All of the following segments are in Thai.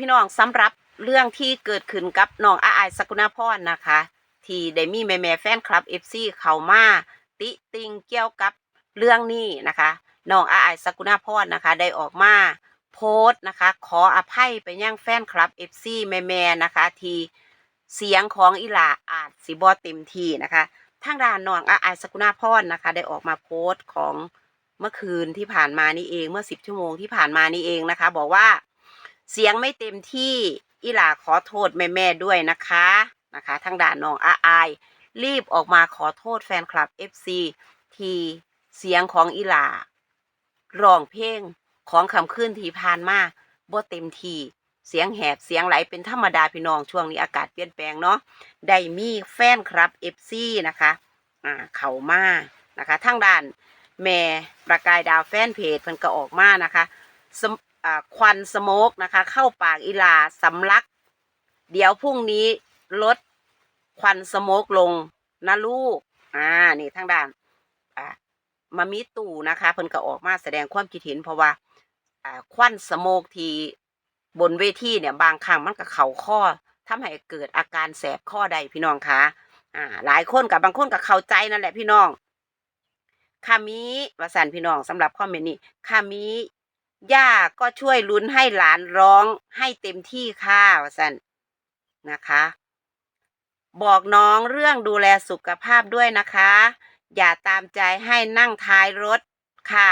พี่น้องสำหรับเรื่องที่เกิดขึ้นกับน้องอาอายสกุณาพรนะคะ ที่ได้มีแม่แม่แฟนคลับ FC เข้ามาติติงเกี่ยวกับเรื่องนี้นะคะน้องอาอายสกุณาพรนะคะ ได้ออกมาโพสต์นะคะ ขออภัยไปยังแฟนคลับ FC แม่แม่นะคะที่เสียงของอีหลาอาจสิบอเต็มทีนะคะทางด้านน้องอาอายสกุณาพรนะคะ ได้ออกมาโพสต์ของเมื่อคืนที่ผ่านมานี่เองเมื่อสิบชั่วโมงที่ผ่านมานี่เองนะคะ บอกว่า เสียงไม่เต็มที่อีหลาขอโทษแม่ๆด้วยนะคะนะคะทางด่านน้องอาอาย รีบออกมาขอโทษแฟนคลับ FC ทีเสียงของอีหลาร้องเพลงของคำขึ้นที่ผ่านมาบ่เต็มทีเสียงแหบเสียงไหลเป็นธรรมดาพี่น้องช่วงนี้อากาศเปลี่ยนแปลงเนาะได้มีแฟนคลับ FC นะคะอ่าเข้ามานะคะทางด้านแม่ประกายดาวแฟนเพจเพิ่นก็ออกมานะคะ ควันสโมกนะคะ เข้าปากอีลาสำลัก เดี๋ยวพรุ่งนี้ลดควันสโมกลงนะลูก อ่า นี่ทางด้าน อ่ามามีตู่นะคะ เพิ่นก็ออกมาแสดงความคิดเห็นเพราะว่าอ่าควันสโมกที่บนเวทีเนี่ยบางครั้งมันก็เข่าข้อทำให้เกิดอาการแสบข้อใดพี่น้องคะอ่า หลายคนกับบางคนก็เข้าใจนั่นแหละพี่น้องคามีวสันพี่น้องสำหรับคอมเมนต์นี้คามี ย่าก็ช่วยลุ้นให้หลานร้องให้เต็มที่ค่ะสันนะคะ บอกน้องเรื่องดูแลสุขภาพด้วยนะคะ อย่าตามใจให้นั่งท้ายรถค่ะ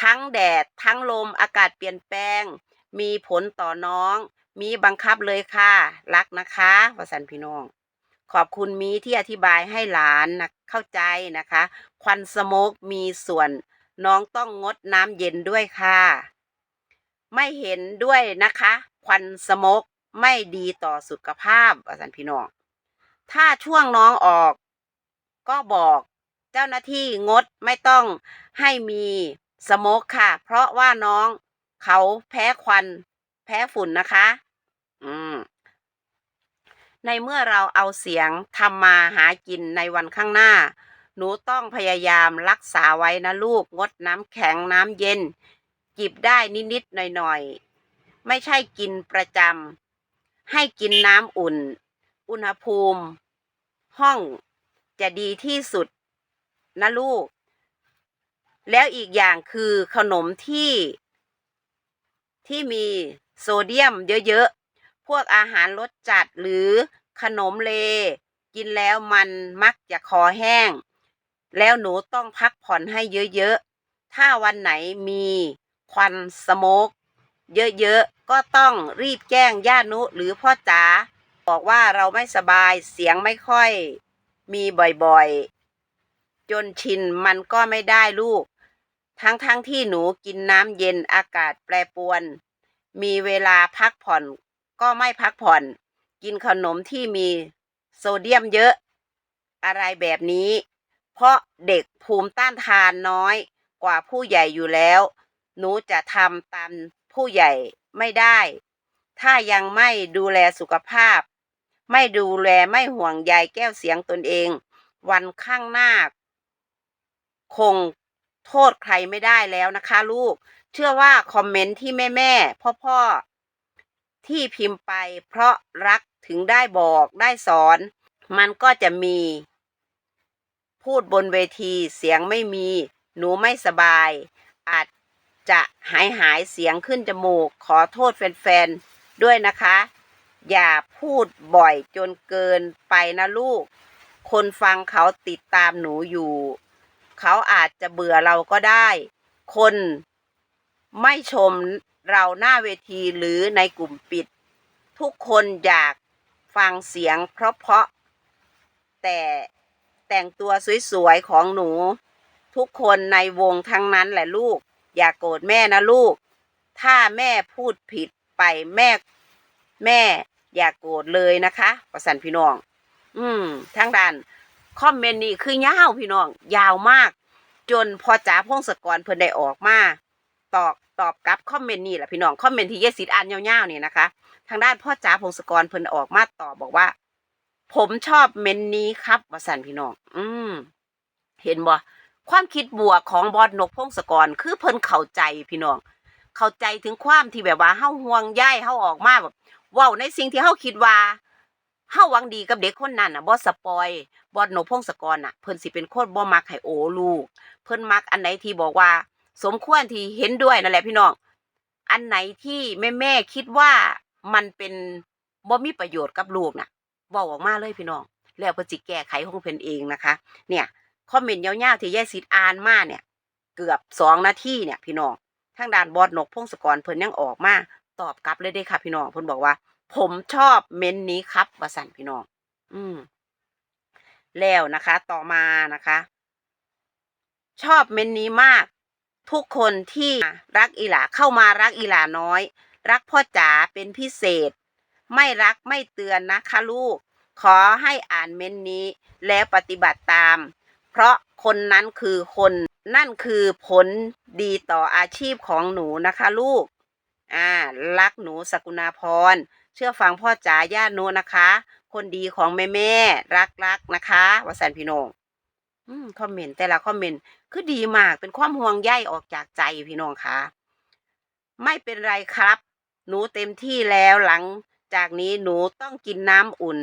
ทั้งแดดทั้งลมอากาศเปลี่ยนแปลง มีผลต่อน้อง มีบังคับเลยค่ะ รักนะคะวสันพี่น้อง ขอบคุณมีที่อธิบายให้หลานนะเข้าใจนะคะ ควันสโมกมีส่วน น้องต้องงดน้ำเย็นด้วยค่ะ ไม่เห็นด้วยนะคะ ควันสโมกไม่ดีต่อสุขภาพอาจารย์พี่น้อง ถ้าช่วงน้องออก ก็บอกเจ้าหน้าที่งดไม่ต้องให้มีสโมกค่ะ เพราะว่าน้องเขาแพ้ควัน แพ้ฝุ่นนะคะ อืม ในเมื่อเราเอาเสียงทำมาหากินในวันข้างหน้า หนูต้องพยายามรักษาไว้นะลูกงดน้ำแข็งน้ำเย็น จิบได้นิดๆหน่อยๆ ไม่ใช่กินประจำให้กินน้ำอุ่น อุณหภูมิ ห้องจะดีที่สุดนะลูก แล้วอีกอย่างคือขนมที่ ที่มีโซเดียมเยอะๆ พวกอาหารรสจัดหรือขนมเล กินแล้วมันมักจะคอแห้ง แล้วหนูต้องพักผ่อนให้เยอะๆ ถ้าวันไหนมีควันสโมกเยอะๆ ก็ต้องรีบแจ้งญาตินุหรือพ่อจ๋าบอกว่าเราไม่สบายเสียงไม่ค่อย มีบ่อยๆ จนชินมันก็ไม่ได้ลูก ทั้งๆทที่หนูกินน้ำเย็นอากาศแปรปรวน มีเวลาพักผ่อนก็ไม่พักผ่อน กินขนมที่มีโซเดียมเยอะ อะไรแบบนี้ เพราะเด็กภูมิต้านทานน้อยกว่าผู้ใหญ่อยู่แล้ว หนูจะทำตามผู้ใหญ่ไม่ได้ ถ้ายังไม่ดูแลสุขภาพ ไม่ดูแลไม่ห่วงใยแก้วเสียงตนเอง วันข้างหน้า คงโทษใครไม่ได้แล้วนะคะลูก เชื่อว่าคอมเมนต์ที่แม่แม่พ่อพ่อที่พิมพ์ไปเพราะรักถึงได้บอกได้สอน มันก็จะมี พูดบนเวทีเสียงไม่มี หนูไม่สบาย อาจจะหายหายเสียงขึ้นจมูก ขอโทษแฟนๆ ด้วยนะคะ อย่าพูดบ่อยจนเกินไปนะลูก คนฟังเขาติดตามหนูอยู่ เขาอาจจะเบื่อเราก็ได้ คนไม่ชมเราหน้าเวทีหรือในกลุ่มปิด ทุกคนอยากฟังเสียงเพราะๆแต่ แต่งตัวสวยๆของหนู ทุกคนในวงทั้งนั้นแหละลูก อย่ากโกรธแม่นะลูก ถ้าแม่พูดผิดไปแม่ แม่ อย่าโกรธเลยนะคะประสันพี่น้อง อืมทางด้านคอมเมนต์นี่คือยาวพี่น้อง ยาวมาก จนพอจ๋าพงศกรเพิ่นได้ออกมาตอบตอบกลับคอมเมนต์นี่แหละพี่น้องคอมเมนต์ที่เยสิทธิ์อ่านยาวๆนี่นะคะ ทางด้านพ่อจ๋าพงศกรเพิ่นออกมาตอบบอกว่า ผมชอบเมนนี้ครับวสันพี่น้องอืมเห็นบ่ความคิดบวกของบอสนกพงศกรคือเพิ่นเข้าใจพี่น้อง เข้าใจถึงความที่แบบว่าเฮาห่วงใยเฮาออกมาแบบว้าในสิ่งที่เฮาคิดว่าเฮาหวังดีกับเด็กคนนั้นน่ะบ่สปอยบ่นกพงศกรน่ะเพิ่นสิเป็นโคนบ่มักให้โอลูก เพิ่นมักอันไหนที่บอกว่า สมควรที่เห็นด้วยนั่นแหละพี่น้อง อันไหนที่แม่แม่คิดว่ามันเป็นบ่มีประโยชน์กับลูกน่ะ เว้าออกมาเลยพี่น้อง แล้วเพิ่นสิแก้ไขของเพิ่นเองนะคะ เนี่ยคอมเมนต์ยาวๆที่ยายสิทธิ์อ่านมาเนี่ย เกือบสองนาทีเนี่ยพี่น้องทางด้านบอดนกพงศกรเพิ่นยังออกมาตอบกลับเลยเด้ค่ะพี่น้องเพิ่นบอกว่า ผมชอบเมนนี้ครับว่าสั่นพี่น้อง อืมแล้วนะคะ ต่อมานะคะ ชอบเมนนี้มาก ทุกคนที่รักอีหลาเข้ามารักอีหลาน้อย รักพ่อจ๋าเป็นพิเศษ ไม่รักไม่เตือนนะคะลูก ขอให้อ่านเมนนี้แล้วปฏิบัติตาม เพราะคนนั้นคือคนนั่นคือผลดีต่ออาชีพของหนูนะคะลูก อ่า รักหนูสกุณาพร เชื่อฟังพ่อจ๋าย่าหนูนะคะ คนดีของแม่แม่รักรักนะคะวสันพี่น้องอืมคอมเมนต์แต่ละคอมเมนต์คือดีมากเป็นความห่วงใยออกจากใจพี่น้องค่ะไม่เป็นไรครับ หนูเต็มที่แล้วหลัง จากนี้หนูต้องกินน้ำอุ่น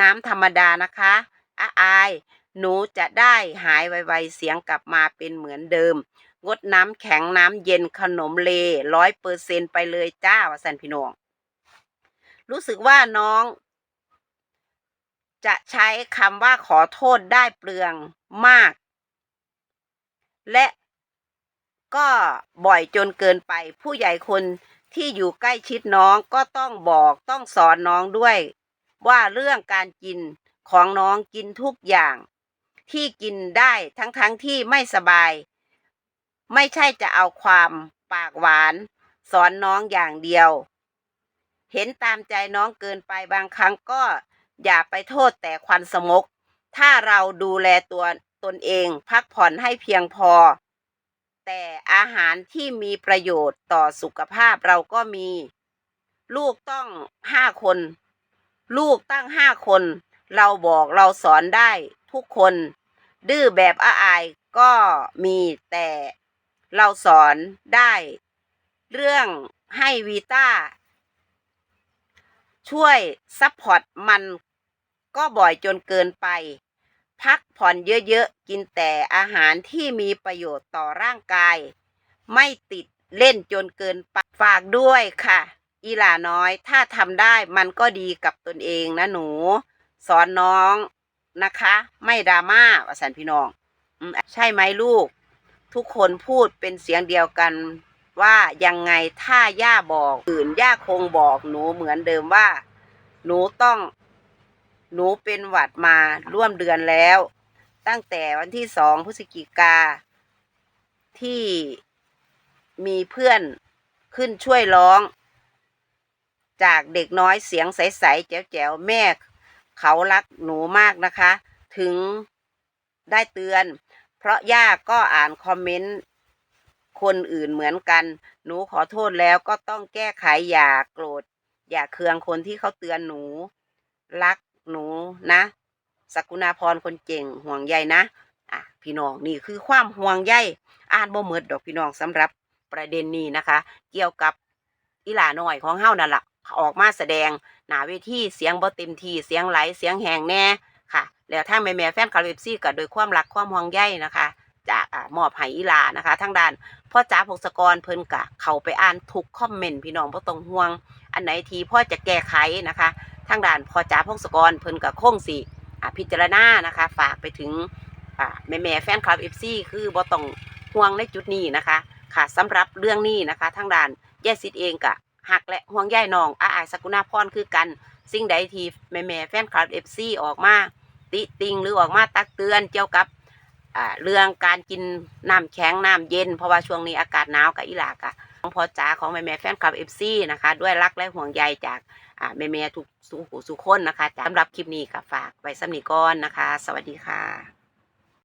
น้ำธรรมดานะคะอาอายหนูจะได้หายไวๆเสียงกลับมาเป็นเหมือนเดิม งดน้ำแข็งน้ำเย็นขนมเลร้อยเปอร์เซนไปเลยจ้าวสันพี่น้อง รู้สึกว่าน้อง จะใช้คำว่าขอโทษได้เปลืองมาก และก็บ่อยจนเกินไปผู้ใหญ่คน ที่อยู่ใกล้ชิดน้องก็ต้องบอกต้องสอนน้องด้วย ว่าเรื่องการกินของน้องกินทุกอย่าง ที่กินได้ทั้งๆทที่ไม่สบาย ไม่ใช่จะเอาความปากหวาน สอนน้องอย่างเดียว เห็นตามใจน้องเกินไปบางครั้งก็อย่าไปโทษแต่ควันสมก ถ้าเราดูแลตัวตนเองพักผ่อนให้เพียงพอ แต่อาหารที่มีประโยชน์ต่อสุขภาพเราก็มี ลูกต้องห้าคน ลูกตั้งห้าคน เราบอกเราสอนได้ทุกคน ดื้อแบบอาอายก็มีแต่เราสอนได้ เรื่องให้วีต้า ช่วยซัพพอร์ตมันก็บ่อยจนเกินไป พักผ่อนเยอะๆ กินแต่อาหารที่มีประโยชน์ต่อร่างกาย ไม่ติดเล่นจนเกินไปฝากด้วยค่ะ อีหลาน้อยถ้าทำได้มันก็ดีกับตนเองนะหนู สอนน้องนะคะ ไม่ดราม่าว่าสันพี่น้องใช่ไหมลูก ทุกคนพูดเป็นเสียงเดียวกันว่ายังไงถ้าย่าบอกอื่นย่าคงบอกหนูเหมือนเดิมว่า หนูต้อง หนูเป็นหวัดมาร่วมเดือนแล้ว ตั้งแต่วันที่สองพฤศจิกา ที่มีเพื่อนขึ้นช่วยร้อง จากเด็กน้อยเสียงใส ๆ แจ๋ว ๆ แม่ เขารักหนูมากนะคะ ถึงได้เตือน เพราะย่าก็อ่านคอมเมนต์คนอื่นเหมือนกัน หนูขอโทษแล้วก็ต้องแก้ไขอย่าโกรธ อย่าเคืองคนที่เขาเตือนหนู รัก หนูนะสกุณาพรคนเก่งห่วงใยนะอะพี่น้องนี่คือความห่วงใยอ่านบ่หมดดอกพี่น้องสำหรับประเด็นนี้นะคะ เกี่ยวกับอีหลาน้อยของเฮานั่นละออกมาแสดงหน้าเวทีเสียงบ่เต็มทีเสียงไหลเสียงแหงแน่ค่ะ แล้วทางแม่ๆแฟนคลับเอฟซี่ก็โดยความรักความห่วงใยนะคะ จากมอบให้อีหลานะคะ ทางด้านพ่อจ๋าพงศกรเพิ่นกะ เข้าไปอ่านทุกคอมเมนต์พี่น้องบ่ต้องห่วง อันไหนทีพ่อจะแก้ไขนะคะ ทางด้านพอจ๋าพงศกรเพิ่นก็คงสิพิจารณานะคะ ฝากไปถึงแม่แม่แฟนคลับ FC คือบ่ต้องห่วงในจุดนี้นะคะ ค่ะสำหรับเรื่องนี้นะคะ ทางด้านแย่สิทธิ์เองก็หักและห่วงใยน้องอาอายสกุณาพรคือกัน สิ่งใดที่แม่แม่แฟนคลับ FC ออกมาติติงหรือออกมาตักเตือนเกี่ยวกับเรื่องการกินน้ำแข็งน้ำเย็น เพราะว่าช่วงนี้อากาศหนาวกับอีหลากะของพอจ๋าของแม่แม่แฟนคลับ FC นะคะ ด้วยรักและห่วงใยจาก แม่แม่ๆทุกสุขสุขคนนะคะสำหรับคลิปนี้ก็ฝากไว้สำนีก่อนนะคะ สวัสดีค่ะ